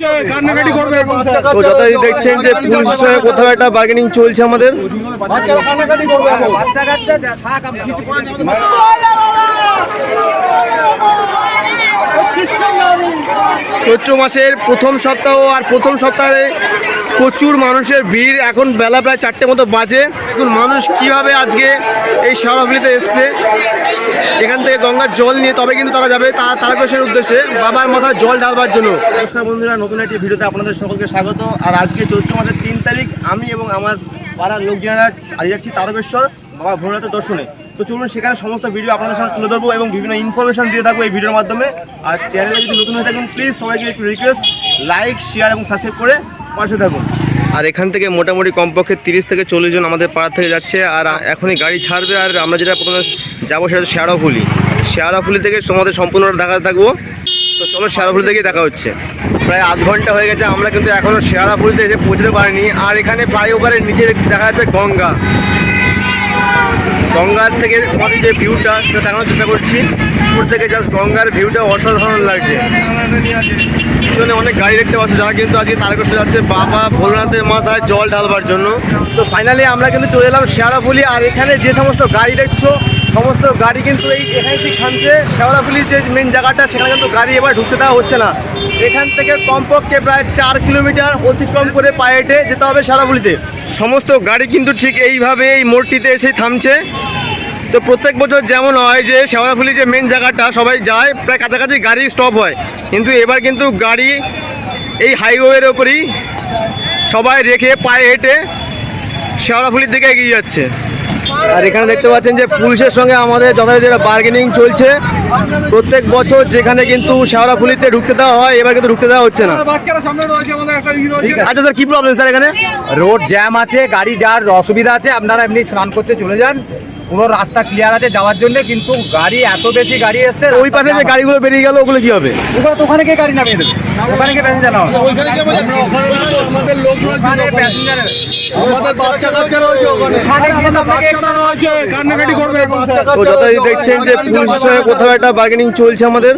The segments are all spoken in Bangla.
কান্নাকাটি করবে তো যথারীতি দেখছেন যে পুলিশের সঙ্গে কোথাও একটা বার্গেনিং চলছে আমাদের। চৈত্র মাসের প্রথম সপ্তাহ আর প্রথম সপ্তাহে প্রচুর মানুষের ভিড়। এখন বেলা প্রায় চারটে মতো বাজে। এখন মানুষ কীভাবে আজকে এই শেওড়াফুলিতে এসছে। এখান থেকে গঙ্গার জল নিয়ে তবে কিন্তু তারা যাবে। তা তারকেশ্বরের উদ্দেশ্যে বাবার মাথায় জল ঢালবার জন্য। নমস্কার বন্ধুরা, নতুন একটি ভিডিওতে আপনাদের সকলকে স্বাগত। আর আজকে চৈত্র মাসের তিন তারিখ, আমি এবং আমার পাড়ার লোকজনেরা আজ যাচ্ছি তারকেশ্বর বাবা ভোরনাথের দর্শনে। তো চলুন, সেখানে সমস্ত ভিডিও আপনাদের সামনে তুলে ধরবো এবং বিভিন্ন ইনফরমেশন দিয়ে থাকব এই ভিডিওর মাধ্যমে। আর চ্যানেলে যদি নতুন হয়ে থাকেন প্লিজ সবাইকে একটু রিকোয়েস্ট লাইক শেয়ার এবং সাবস্ক্রাইব করে পাশে থাকুন আর এখান থেকে মোটামুটি কমপক্ষে তিরিশ থেকে চল্লিশ জন আমাদের পাড়া থেকে যাচ্ছে, আর এখনই গাড়ি ছাড়বে, আর আমরা যেটা প্রথমে যাব সেটা শেয়ারাফুলি শেয়ারাফুলি থেকে তোমাদের সম্পূর্ণটা দেখা থাকব। তো চলো শেয়ারাফুলি থেকেই দেখা হচ্ছে। প্রায় আধ ঘণ্টা হয়ে গেছে, আমরা কিন্তু এখনও শেয়ারাফুলিতে এসে পৌঁছতে পারিনি। আর এখানে ফ্লাইওভারের নিচে দেখা যাচ্ছে গঙ্গা। গঙ্গার থেকে তোমাদের যে ভিউটা সেটা দেখানোর চেষ্টা করছি। উপর থেকে জাস্ট গঙ্গার ভিউটা অসাধারণ লাগছে। পিছনে অনেক গাড়ি দেখতে পাচ্ছ, যারা কিন্তু আজকে তারকেশ্বর যাচ্ছে। বাবা ভোলনাথের মাথায় জল ঢালবার জন্য। তো ফাইনালি আমরা কিন্তু চলে এলাম শেয়ারাফুলি আর এখানে যে সমস্ত গাড়ি দেখছ, সমস্ত গাড়ি কিন্তু এই এখানে ঠিক থামছে যে মেন জায়গাটা, সেখানে কিন্তু গাড়ি এবার ঢুকতে দেওয়া হচ্ছে না। এখান থেকে কমপক্ষে প্রায় চার কিলোমিটার অতিক্রম করে পায়ে হেঁটে যেতে হবে শেওড়াফুলিতে সমস্ত গাড়ি কিন্তু ঠিক এইভাবে এই মোড়টিতে এসে থামছে। তো প্রত্যেক বছর যেমন হয় যে শেওড়াফুলি যে মেন জায়গাটা, সবাই যায়, প্রায় কাছাকাছি গাড়ি স্টপ হয়। কিন্তু এবার কিন্তু গাড়ি এই হাইওয়ের ওপরই সবাই রেখে পায়ে হেঁটে শেওড়াফুলির দিকে এগিয়ে যাচ্ছে। আর এখানে দেখতে পাচ্ছেন যে পুলিশের সঙ্গে আমাদের যথারীতি বার্গেনিং চলছে। প্রত্যেক বছর যেখানে কিন্তু শেওড়াফুলিতে ঢুকতে দেওয়া হয় এবার কিন্তু ঢুকতে দেওয়া হচ্ছে না। বাচ্চারা সামনে রয়েছে আমাদের একটা ই রয়েছে। আচ্ছা স্যার কি প্রবলেম স্যার এখানে? রোড জ্যাম আছে গাড়ি যার অসুবিধা আছে আপনারা এমনি স্নান করতে চলে যান। পুরো রাস্তা ক্লিয়ার আছে যাওয়ার জন্য কিন্তু গাড়ি এত বেশি গাড়ি এসছে ওই পাশে যে গাড়িগুলো বেরিয়ে গেল ওগুলো কি হবে? ওখানে তো ওখানে কে গাড়ি নামিয়ে দেবে। ওখানে কে প্যাসেঞ্জার আমাদের লোক আমাদের বাচ্চা কাচ্চা রয়েছে ওখানে। করবে তো দেখছেন যে সঙ্গে কোথাও একটা বার্গেনিং চলছে আমাদের।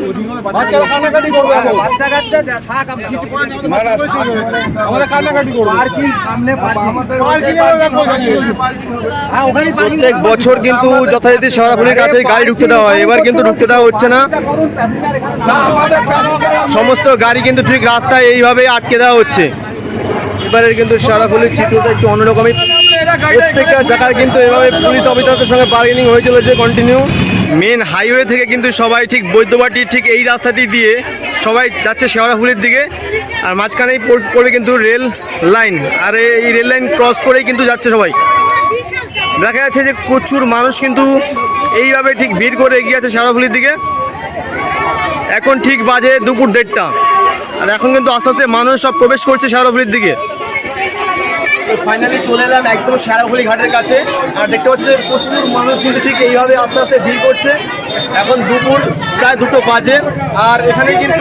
হ্যাঁ প্রত্যেক বছর কিন্তু যথারীতি শেওড়াফুলির কাছে গাড়ি ঢুকতে দেওয়া হয়। এবার কিন্তু ঢুকতে দেওয়া হচ্ছে না। সমস্ত গাড়ি কিন্তু ঠিক রাস্তায় এইভাবে আটকে দেওয়া হচ্ছে। এবারের কিন্তু শেওড়াফুলির চিত্রটা একটু অন্যরকমই। প্রত্যেকটা জায়গায় কিন্তু এভাবে পুলিশ অফিসারদের সঙ্গে বার্গেনিং হয়ে চলেছে কন্টিনিউ মেন হাইওয়ে থেকে কিন্তু সবাই ঠিক বৈদ্যবাটি ঠিক এই রাস্তাটি দিয়ে সবাই যাচ্ছে শেওড়াফুলির দিকে। আর মাঝখানেই পড়- পড়বে কিন্তু রেল লাইন আর এই রেল লাইন ক্রস করেই কিন্তু যাচ্ছে সবাই। দেখা যাচ্ছে যে প্রচুর মানুষ কিন্তু এইভাবে ঠিক ভিড় করে এগিয়ে আছে শেওড়াফুলির দিকে। এখন ঠিক বাজে দুপুর দেড়টা। আর এখন কিন্তু আস্তে আস্তে মানুষ সব প্রবেশ করছে শেওড়াফুলির দিকে। ফাইনালি চলে এলাম একদম শ্যারাফুলি ঘাটের কাছে। আর দেখতে পাচ্ছি যে প্রচুর মানুষ কিন্তু ঠিক এইভাবে আস্তে আস্তে ভিড় করছে। এখন দুপুর প্রায় দুটো বাজে। আর এখানে কিন্তু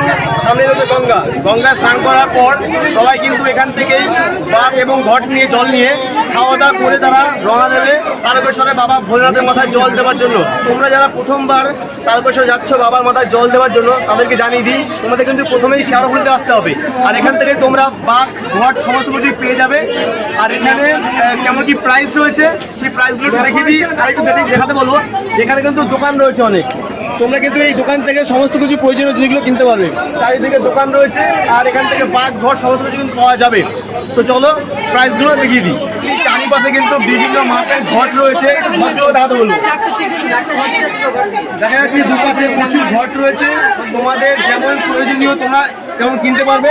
সামনে রয়েছে গঙ্গা। গঙ্গা স্নান করার পর সবাই কিন্তু এখান থেকেই বাঘ এবং ঘট নিয়ে, জল নিয়ে খাওয়া দাওয়া করে তারা রওনা দেবে তারকেশ্বরে বাবা ভোলেনাথের মাথায় জল দেওয়ার জন্য। তোমরা যারা প্রথমবার তারকেশ্বর যাচ্ছ, বাবার মাথায় জল দেওয়ার জন্য তাদেরকে জানিয়ে দিই, তোমাদের কিন্তু প্রথমেই শেয়ারফুলিতে আসতে হবে। আর এখান থেকে তোমরা বাঘ, ঘট সমস্ত কিছু পেয়ে যাবে। আর এখানে কেমন কি প্রাইস রয়েছে, সেই প্রাইসগুলো রেখে দিই। আর একটু দেখে- দেখাতে বলব, যেখানে কিন্তু দোকান রয়েছে অনেক। তোমরা কিন্তু এই দোকান থেকে সমস্ত কিছু প্রয়োজনীয় জিনিসগুলো কিনতে পারবে। চারিদিকে দোকান রয়েছে আর এখান থেকে বাঘ ঘর সমস্ত কিছু কিন্তু পাওয়া যাবে। তো চলো প্রাইসগুলো দেখিয়ে দিই। চারিপাশে কিন্তু বিভিন্ন মাপের ঘট রয়েছে। দেখা যাচ্ছে দুপাশে প্রচুর ঘট রয়েছে। তোমাদের যেমন প্রয়োজনীয় তোমরা তেমন কিনতে পারবে।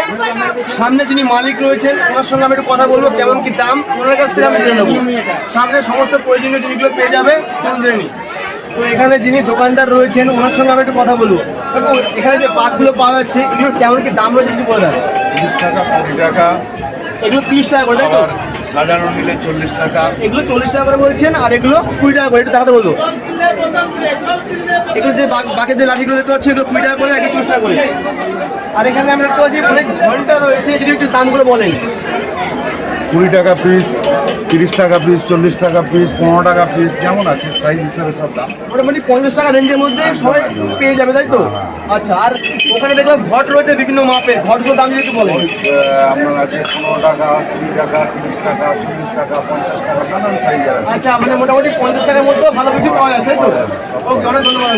সামনে যিনি মালিক রয়েছেন, ওনার সঙ্গে আমি একটু কথা বলব, কেমন কি দাম। ওনার কাছ থেকে আমি জেনে নেব। সামনে সমস্ত প্রয়োজনীয় জিনিসগুলো পেয়ে যাবে। তো এখানে যিনি দোকানদার রয়েছেন ওনার সঙ্গে আমি একটু কথা বলব। দেখো, এখানে যে পাকগুলো পাওয়া যাচ্ছে এগুলো কেমন কি দাম রয়েছে কিছু বলে দেন তিরিশ টাকা কুড়ি টাকা। এগুলো তিরিশ টাকা করে তাই তো? সাজানো নিলে চল্লিশ টাকা। এগুলো চল্লিশ টাকা করে বলছেন আর এগুলো কুড়ি টাকা করে একটু দেখাতে বলব। এগুলো যে বাক- যে লাঠিগুলো দেখতে পাচ্ছি এগুলো কুড়ি টাকা করে একই চল্লিশ টাকা করে। আর এখানে আমি দেখতে পাচ্ছি অনেক ঘণ্টা রয়েছে যদি একটু দামগুলো বলেন। কুড়ি টাকা পিস তিরিশ টাকা পিস চল্লিশ টাকা পিস পনেরো টাকা পিস যেমন আছে সাইজ হিসাবে সব দাম। মোটামুটি পঞ্চাশ টাকা রেঞ্জের মধ্যে সবাই পেয়ে যাবে তাই তো? আচ্ছা আর ওখানে দেখলাম ঘট রয়েছে বিভিন্ন মাপের। ঘটগুলো দাম যদি বলেন। আপনার আছে পনেরো টাকা কুড়ি টাকা তিরিশ টাকা চল্লিশ টাকা পঞ্চাশ টাকা নানান সাইজের আছে। আচ্ছা মানে মোটামুটি পঞ্চাশ টাকার মধ্যেও ভালো কিছু পাওয়া যাচ্ছে তাই তো? ওকে অনেক ধন্যবাদ